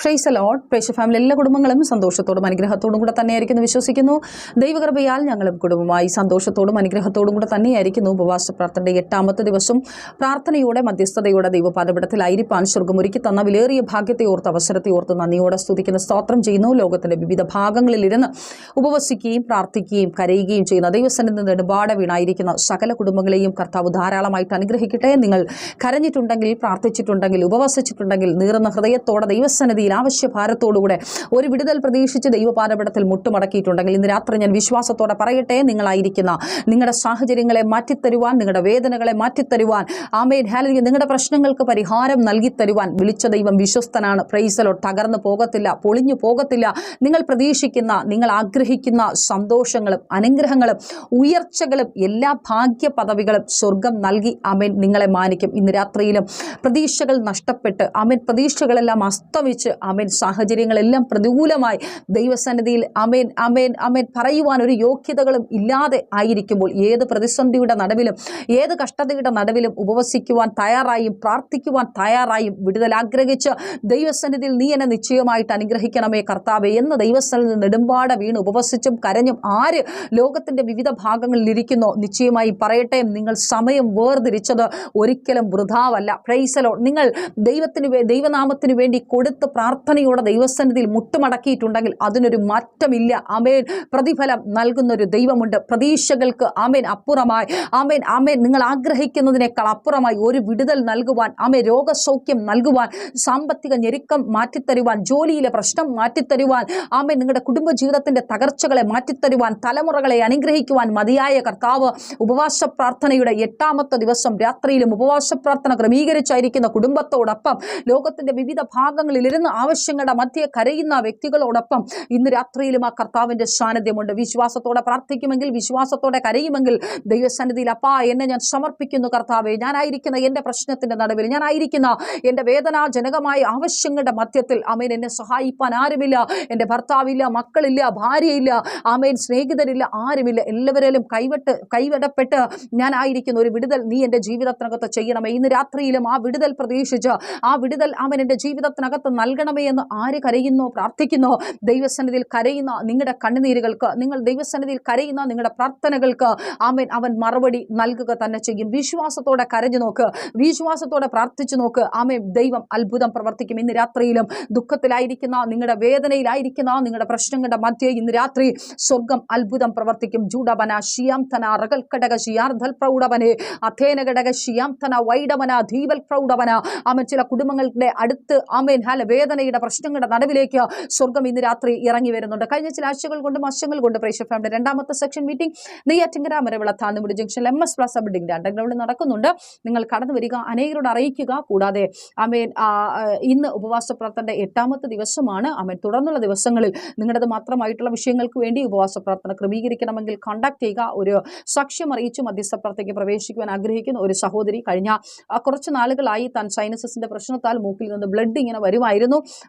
Fries allot പ്രേക്ഷ family എല്ലാ കുടുംബങ്ങളും സന്തോഷത്തോടും അനുഗ്രഹത്തോടും കൂടെ തന്നെയായിരിക്കുന്നു വിശ്വസിക്കുന്നു. ദൈവകൃപയാൽ ഞങ്ങളും കുടുംബമായി സന്തോഷത്തോടും അനുഗ്രഹത്തോടും കൂടെ തന്നെയായിരിക്കുന്നു. ഉപവാസ പ്രാർത്ഥനയുടെ എട്ടാമത്തെ ദിവസം പ്രാർത്ഥനയോടെ മധ്യസ്ഥതയോടെ ദൈവപാദപടത്തിലായിരിക്കാൻ സ്വർഗം ഒരുക്കി തന്ന വിലേറിയ ഭാഗ്യത്തെ ഓർത്ത് അവസരത്തെ ഓർത്ത് നന്ദിയോടെ സ്തുതിക്കുന്ന സ്തോത്രം ചെയ്യുന്നു. ലോകത്തിന്റെ വിവിധ ഭാഗങ്ങളിലിരുന്ന് ഉപവസിക്കുകയും പ്രാർത്ഥിക്കുകയും കരയുകയും ചെയ്യുന്ന ദൈവസന്നിധി നെടുപാട് വീണായിരിക്കുന്ന സകല കുടുംബങ്ങളെയും കർത്താവ് ധാരാളമായിട്ട് അനുഗ്രഹിക്കട്ടെ. നിങ്ങൾ കരഞ്ഞിട്ടുണ്ടെങ്കിൽ പ്രാർത്ഥിച്ചിട്ടുണ്ടെങ്കിൽ ഉപവസിച്ചിട്ടുണ്ടെങ്കിൽ നീറുന്ന ഹൃദയത്തോടെ ദൈവസന്നിധിയിൽ ആവശ്യഭാരത്തോടുകൂടെ ഒരു വിടുതൽ പ്രതീക്ഷിച്ച് ദൈവപാരപടത്തിൽ മുട്ടുമടക്കിയിട്ടുണ്ടെങ്കിൽ ഇന്ന് രാത്രി ഞാൻ വിശ്വാസത്തോടെ പറയട്ടെ നിങ്ങളായിരിക്കുന്ന നിങ്ങളുടെ സാഹചര്യങ്ങളെ മാറ്റിത്തരുവാൻ നിങ്ങളുടെ വേദനകളെ മാറ്റിത്തരുവാൻ ആമേൻ ഹാലി നിങ്ങളുടെ പ്രശ്നങ്ങൾക്ക് പരിഹാരം നൽകി തരുവാൻ വിളിച്ച ദൈവം വിശ്വസ്തനാണ്. പ്രൈസലോ തകർന്നു പോകത്തില്ല പൊളിഞ്ഞു പോകത്തില്ല. നിങ്ങൾ പ്രതീക്ഷിക്കുന്ന നിങ്ങൾ ആഗ്രഹിക്കുന്ന സന്തോഷങ്ങളും അനുഗ്രഹങ്ങളും ഉയർച്ചകളും എല്ലാ ഭാഗ്യ പദവികളും സ്വർഗം നൽകി അമേൻ നിങ്ങളെ മാനിക്കും. ഇന്ന് രാത്രിയിലും പ്രതീക്ഷകൾ നഷ്ടപ്പെട്ട് അമേൻ പ്രതീക്ഷകളെല്ലാം അസ്തമിച്ച് അമേൻ. സാഹചര്യങ്ങളെല്ലാം പ്രതികൂലമായി. ദൈവസന്നിധിയിൽ അമേൻ അമേൻ അമേൻ പറയുവാൻ ഒരു യോഗ്യതകളും ഇല്ലാതെ ആയിരിക്കുമ്പോൾ ഏത് പ്രതിസന്ധിയുടെ നടുവിലും ഏത് കഷ്ടതയുടെ നടുവിലും ഉപവസിക്കുവാൻ തയ്യാറായും പ്രാർത്ഥിക്കുവാൻ തയ്യാറായും വിടുതൽ ആഗ്രഹിച്ച് ദൈവസന്നിധിയിൽ നീ എന്നെ നിശ്ചയമായിട്ട് അനുഗ്രഹിക്കണമേ കർത്താവേ എന്ന് ദൈവസന്നിധി നെടുമ്പാട വീണ് ഉപവസിച്ചും കരഞ്ഞും ആര് ലോകത്തിന്റെ വിവിധ ഭാഗങ്ങളിൽ ഇരിക്കുന്നോ നിശ്ചയമായി പറയട്ടെ. നിങ്ങൾ സമയം വേർതിരിച്ചത് ഒരിക്കലും വൃഥാവല്ല. പ്രൈസലോ നിങ്ങൾ ദൈവത്തിന് ദൈവനാമത്തിന് വേണ്ടി കൊടുത്ത് പ്രാർത്ഥനയോടെ ദൈവസന്നിധിയിൽ മുട്ടുമടക്കിയിട്ടുണ്ടെങ്കിൽ അതിനൊരു മാറ്റമില്ല. അമേൻ പ്രതിഫലം നൽകുന്നൊരു ദൈവമുണ്ട്. പ്രതീക്ഷകൾക്ക് ആമേൻ അപ്പുറമായി. ആമേൻ ആമേൻ. നിങ്ങൾ ആഗ്രഹിക്കുന്നതിനേക്കാൾ അപ്പുറമായി ഒരു വിടുതൽ നൽകുവാൻ ആമേ രോഗസൗഖ്യം നൽകുവാൻ സാമ്പത്തിക ഞെരുക്കം മാറ്റിത്തരുവാൻ ജോലിയിലെ പ്രശ്നം മാറ്റിത്തരുവാൻ ആമേൻ നിങ്ങളുടെ കുടുംബജീവിതത്തിന്റെ തകർച്ചകളെ മാറ്റിത്തരുവാൻ തലമുറകളെ അനുഗ്രഹിക്കുവാൻ മതിയായ കർത്താവ് ഉപവാസ പ്രാർത്ഥനയുടെ എട്ടാമത്തെ ദിവസം രാത്രിയിലും ഉപവാസ പ്രാർത്ഥന ക്രമീകരിച്ചായിരിക്കുന്ന കുടുംബത്തോടൊപ്പം ലോകത്തിന്റെ വിവിധ ഭാഗങ്ങളിലിരുന്ന് ആവശ്യങ്ങളുടെ മധ്യേ കരയുന്ന വ്യക്തികളോടൊപ്പം ഇന്ന് രാത്രിയിലും ആ കർത്താവിന്റെ സാന്നിധ്യമുണ്ട്. വിശ്വാസത്തോടെ പ്രാർത്ഥിക്കുമെങ്കിൽ വിശ്വാസത്തോടെ കരയുമെങ്കിൽ ദൈവസന്നിധിയിൽ അപ്പാ എന്നെ ഞാൻ സമർപ്പിക്കുന്നു കർത്താവെ. ഞാനായിരിക്കുന്ന എന്റെ പ്രശ്നത്തിന്റെ നടുവിൽ ഞാനായിരിക്കുന്ന എന്റെ വേദനാജനകമായ ആവശ്യങ്ങളുടെ മധ്യത്തിൽ അമേൻ എന്നെ സഹായിപ്പാൻ ആരുമില്ല എന്റെ ഭർത്താവില്ല മക്കളില്ല ഭാര്യയില്ല ആമേൻ. സ്നേഹിതരില്ല ആരുമില്ല. എല്ലാവരെയും കൈവെട്ട് കൈവിടപ്പെട്ട് ഞാനായിരിക്കുന്ന ഒരു വിടുതൽ നീ എന്റെ ജീവിതത്തിനകത്ത് ചെയ്യണമേ. ഇന്ന് രാത്രിയിലും ആ വിടുതൽ പ്രതീക്ഷിച്ച് ആ വിടുതൽ അവൻ എന്റെ ജീവിതത്തിനകത്ത് നൽകണമേ എന്ന് ആര് കരയുന്നോ പ്രാർത്ഥിക്കുന്നോ? ദൈവസന്നിധിയിൽ കരയുന്ന നിങ്ങളുടെ കണ്ണുനീരുകൾക്ക് നിങ്ങൾ ദൈവസന്നിധിയിൽ കരയുന്ന നിങ്ങളുടെ പ്രാർത്ഥനകൾക്ക് ആമേൻ. അവൻ മറുപടി നൽകുക തന്നെ ചെയ്യും. വിശ്വാസത്തോടെ കരഞ്ഞു നോക്ക്. വിശ്വാസത്തോടെ പ്രാർത്ഥിച്ചു നോക്ക്. ആമേ ദൈവം അത്ഭുതം പ്രവർത്തിക്കും. ഇന്ന് രാത്രിയിലും ദുഃഖത്തിലായിരിക്കുന്ന നിങ്ങളുടെ വേദനയിലായിരിക്കുന്ന നിങ്ങളുടെ പ്രശ്നങ്ങളുടെ മധ്യേ ഇന്ന് രാത്രി സ്വർഗം അത്ഭുതം പ്രവർത്തിക്കും. ജൂഡബന ഷിയാം തന റകൽ ഘടക ഷിയാർധൽ പ്രൗഢവനെ അഥേന ഘടക ഷിയാം തന വൈഡവന ധീവൽ പ്രൗഢവന. ആമൻ. ചില കുടുംബങ്ങളുടെ അടുത്ത് ആമേൻ. ഹാല വേദനയുടെ പ്രശ്നങ്ങളുടെ നടുവിലേക്ക് സ്വർഗം ഇന്ന് രാത്രി ഇറങ്ങി വരുന്നുണ്ട്. കഴിഞ്ഞ ചില ആഴ്ചകൾ കൊണ്ട് മാസങ്ങൾ കൊണ്ട് പ്രേക്ഷ ഫാമിലി രണ്ടാമത്തെ സെക്ഷൻ മീറ്റിംഗ് നെയ്യാറ്റിങ്കര മരവിള താന്നുമുടി ജംഗ്ഷനിൽ എം എസ് പ്ലസ് ബിൽഡിംഗിന്റെ അണ്ടർഗ്രൗണ്ടിൽ നടക്കുന്നുണ്ട്. നിങ്ങൾ കടന്നു വരിക അനേകരോട് അറിയിക്കുക. കൂടാതെ ആ, ഇന്ന് ഉപവാസ പ്രാർത്ഥനയുടെ എട്ടാമത്തെ ദിവസമാണ്. അമേൻ തുടർന്നുള്ള ദിവസങ്ങളിൽ നിങ്ങളുടേത് മാത്രമായിട്ടുള്ള വിഷയങ്ങൾക്ക് വേണ്ടി ഉപവാസ പ്രാർത്ഥന ക്രമീകരിക്കണമെങ്കിൽ കോൺടാക്ട് ചെയ്യുക. ഒരു സാക്ഷ്യം അറിയിച്ചു മധ്യസ്ഥ പ്രാർത്ഥനയ്ക്ക് പ്രവേശിക്കുവാൻ ആഗ്രഹിക്കുന്ന ഒരു സഹോദരി കഴിഞ്ഞ കുറച്ച് നാളുകളായി താൻ സൈനസസിന്റെ പ്രശ്നത്താൽ മൂക്കിൽ നിന്ന് ബ്ലഡ് ഇങ്ങനെ വരുമായിരുന്നു.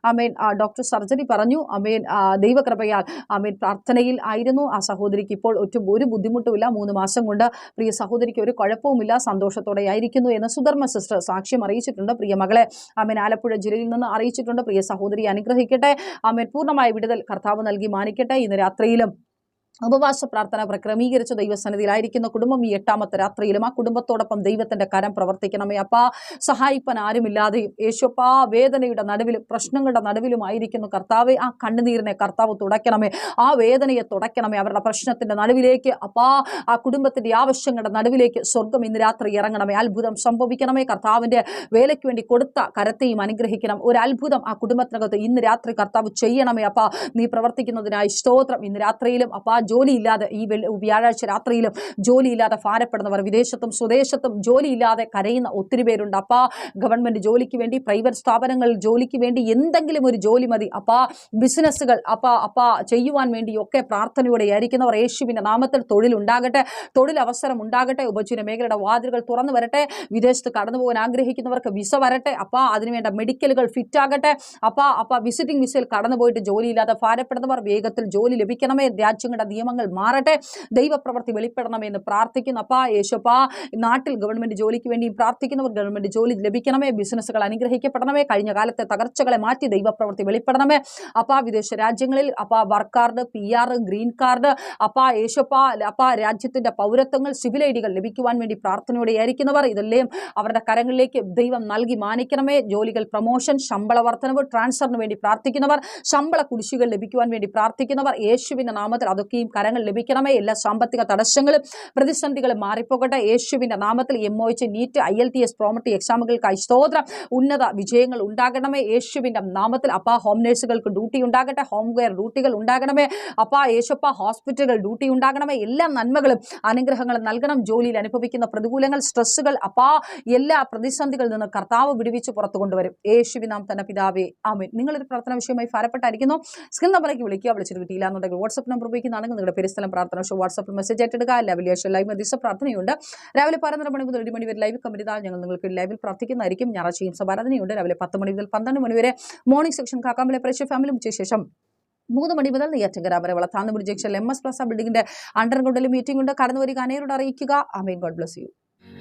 ആമേൻ ആ, ഡോക്ടർ സർജറി പറഞ്ഞു. ആമേൻ ആ, ദൈവകൃപയാൽ ആമേൻ പ്രാർത്ഥനയിൽ ആയിരുന്നു. ആ സഹോദരിക്ക് ഇപ്പോൾ ഒറ്റ ഒരു ബുദ്ധിമുട്ടുമില്ല. മൂന്ന് മാസം കൊണ്ട് പ്രിയ സഹോദരിക്ക് ഒരു കുഴപ്പവുമില്ല. സന്തോഷത്തോടെ ആയിരിക്കുന്നു എന്ന് സുധർമ്മ സിസ്റ്റർ സാക്ഷ്യം അറിയിച്ചിട്ടുണ്ട്. പ്രിയ മകളെ ആമേൻ ആലപ്പുഴ ജില്ലയിൽ നിന്ന് അറിയിച്ചിട്ടുണ്ട്. പ്രിയ സഹോദരി അനുഗ്രഹിക്കട്ടെ. അമേൻ പൂർണമായ വിടുതൽ കർത്താവ് നൽകി മാനിക്കട്ടെ. ഇന്ന് രാത്രിയിലും ഉപവാസ പ്രാർത്ഥന പ്രക്രമീകരിച്ച ദൈവസന്നിധിയിലായിരിക്കുന്ന കുടുംബം ഈ എട്ടാമത്തെ രാത്രിയിലും ആ കുടുംബത്തോടൊപ്പം ദൈവത്തിന്റെ കരം പ്രവർത്തിക്കണമേ. അപ്പാ സഹായിപ്പാൻ ആരുമില്ലാതെയും യേശുപ്പാ വേദനയുടെ നടുവിലും പ്രശ്നങ്ങളുടെ നടുവിലുമായിരിക്കുന്നു കർത്താവെ. ആ കണ്ണുനീരിനെ കർത്താവ് തുടയ്ക്കണമേ. ആ വേദനയെ തുടയ്ക്കണമേ. അവരുടെ പ്രശ്നത്തിന്റെ നടുവിലേക്ക് അപ്പാ ആ കുടുംബത്തിന്റെ ആവശ്യങ്ങളുടെ നടുവിലേക്ക് സ്വർഗം ഇന്ന് രാത്രി ഇറങ്ങണമേ. അത്ഭുതം സംഭവിക്കണമേ. കർത്താവിന്റെ വേലയ്ക്ക് വേണ്ടി കൊടുത്ത കരത്തെയും അനുഗ്രഹിക്കണം. ഒരു അത്ഭുതം ആ കുടുംബത്തിനകത്ത് ഇന്ന് രാത്രി കർത്താവ് ചെയ്യണമേ. അപ്പാ നീ പ്രവർത്തിക്കുന്നതിനായി സ്തോത്രം. ഇന്ന് രാത്രിയിലും അപ്പാ ജോലിയില്ലാതെ ഈ വ്യാഴാഴ്ച രാത്രിയിലും ജോലിയില്ലാതെ ഭാരപ്പെടുന്നവർ വിദേശത്തും സ്വദേശത്തും ജോലിയില്ലാതെ കരയുന്ന ഒത്തിരി പേരുണ്ട്. അപ്പാ ഗവൺമെന്റ് ജോലിക്ക് വേണ്ടി പ്രൈവറ്റ് സ്ഥാപനങ്ങൾ ജോലിക്ക് വേണ്ടി എന്തെങ്കിലും ഒരു ജോലി മതി. അപ്പാ ബിസിനസ്സുകൾ അപ്പാ അപ്പാ ചെയ്യുവാൻ വേണ്ടി ഒക്കെ പ്രാർത്ഥനയോടെ ആയിരിക്കുന്നവർ യേശുവിന്റെ നാമത്തിൽ തൊഴിലുണ്ടാകട്ടെ തൊഴിലവസരം ഉണ്ടാകട്ടെ ഉപജീവന മേഖലയുടെ വാതിലുകൾ തുറന്നു വരട്ടെ വിദേശത്ത് കടന്നു പോകാൻ ആഗ്രഹിക്കുന്നവർക്ക് വിസ വരട്ടെ അപ്പാ അതിനുവേണ്ട മെഡിക്കലുകൾ ഫിറ്റ് ആകട്ടെ അപ്പാ അപ്പാ വിസിറ്റിംഗ് വിസയിൽ കടന്നു പോയിട്ട് ജോലിയില്ലാതെ ഭാരപ്പെടുന്നവർ വേഗത്തിൽ ജോലി ലഭിക്കണമേ രാജ്യങ്ങളുടെ നിയമങ്ങൾ മാറട്ടെ. ദൈവപ്രവൃത്തി വെളിപ്പെടണമെന്ന് പ്രാർത്ഥിക്കുന്നു. അപ്പാ യേശോപ്പാ നാട്ടിൽ ഗവൺമെന്റ് ജോലിക്ക് വേണ്ടിയും പ്രാർത്ഥിക്കുന്നവർ ഗവൺമെന്റ് ജോലി ലഭിക്കണമേ. ബിസിനസ്സുകൾ അനുഗ്രഹിക്കപ്പെടണമേ. കഴിഞ്ഞ കാലത്തെ തകർച്ചകളെ മാറ്റി ദൈവപ്രവൃത്തി വെളിപ്പെടണമേ. അപ്പാ വിദേശ രാജ്യങ്ങളിൽ അപ്പാ work card P R green card അപ്പാ യേശോപ്പാ അപ്പാ രാജ്യത്തിന്റെ പൗരത്വങ്ങൾ സിവിൽ ഐ ഡികൾ ലഭിക്കുവാൻ വേണ്ടി പ്രാർത്ഥനയോടെ ആയിരിക്കുന്നവർ. ഇതെല്ലാം അവരുടെ കരങ്ങളിലേക്ക് ദൈവം നൽകി മാനിക്കണമേ. ജോലികൾ പ്രമോഷൻ ശമ്പള വർധനവ് ട്രാൻസ്ഫറിന് വേണ്ടി പ്രാർത്ഥിക്കുന്നവർ ശമ്പള കുടിശ്ശികൾ ലഭിക്കുവാൻ വേണ്ടി പ്രാർത്ഥിക്കുന്നവർ യേശുവിന്റെ നാമത്തിൽ അതൊക്കെയും കരങ്ങൾ ലഭിക്കണമേ? എല്ലാ സാമ്പത്തിക തടസ്സങ്ങളും പ്രതിസന്ധികളും മാറിപ്പോകട്ടെ. യേശുവിന്റെ നാമത്തിൽ M O H NEET I L T S പ്രോമറ്റി എക്സാമുകൾക്കായി സ്തോത്രം. ഉന്നത വിജയങ്ങൾ ഉണ്ടാകണമേ. യേശുവിന്റെ നാമത്തിൽ അപ്പാ ഹോം നേഴ്സുകൾക്ക് ഡ്യൂട്ടി ഉണ്ടാകട്ടെ. ഹോം കെയർ ഡ്യൂട്ടികൾ ഉണ്ടാകണമേ. അപ്പാ യേശപ്പ ഹോസ്പിറ്റലുകൾ ഡ്യൂട്ടി ഉണ്ടാകണമേ. എല്ലാ നന്മകളും അനുഗ്രഹങ്ങളും നൽകണം. ജോലിയിൽ അനുഭവിക്കുന്ന പ്രതികൂലങ്ങൾ സ്ട്രെസ്സുകൾ അപ്പാ എല്ലാ പ്രതിസന്ധികളിൽ നിന്ന് കർത്താവ് വിടുവിച്ച് പുറത്തു കൊണ്ടുവരും. യേശുവി നാം തന്നെ പിതാവേ ആമേൻ. നിങ്ങളൊരു പ്രാർത്ഥന വിഷയമായി ഭാരപ്പെട്ടായിരിക്കുന്നു. സ്കിൽ നമ്പറേക്ക് വിളിക്കുക. വിളിച്ചിട്ട് കിട്ടിയില്ല എന്നുണ്ടെങ്കിൽ വാട്സ്ആപ്പ് നമ്പർ ഉപയോഗിക്കുന്നതാണെങ്കിൽ നിങ്ങളുടെ പെരുസ്ഥലം പ്രാർത്ഥന ഷോ വാട്സാപ്പിൽ മെസ്സേജ് ആയിട്ടിടുക അല്ല വെള്ളിയാഴ്ച ലൈവ് മധ്യസ്ഥ പ്രാർത്ഥനയുണ്ട്. രാവിലെ പതിനൊന്നര മണി മുതൽ ഒരു മണി വരെ ലൈവ് കമ്മിറ്റി ഞങ്ങൾ നിങ്ങൾക്ക് ലൈവിൽ പ്രാർത്ഥിക്കുന്നതായിരിക്കും. ഞായറാഴ്ചയും സഭാരാധനയുണ്ട് രാവിലെ പത്ത് മണി മുതൽ പന്ത്രണ്ട് മണി വരെ മോർണിംഗ് സെക്ഷൻ കാക്കാമ്പലെ പ്രശ്ന ഫാമിലി ഉച്ച ശേഷം മൂന്ന് മണി മുതൽ നെയ്യാറ്റിങ്കര വരെ വളർത്താന്ന് ജംഗ്ഷൻ എം എസ് പ്ലസ് ബിൽഡിംഗിന്റെ അണ്ടർഗ്രൗണ്ടിൽ മീറ്റിംഗ് ഉണ്ട്. കടന്നു വരിക അനേരോട് അറിയിക്കുക. അമേൻ ഗോഡ് ബ്ലസ് യു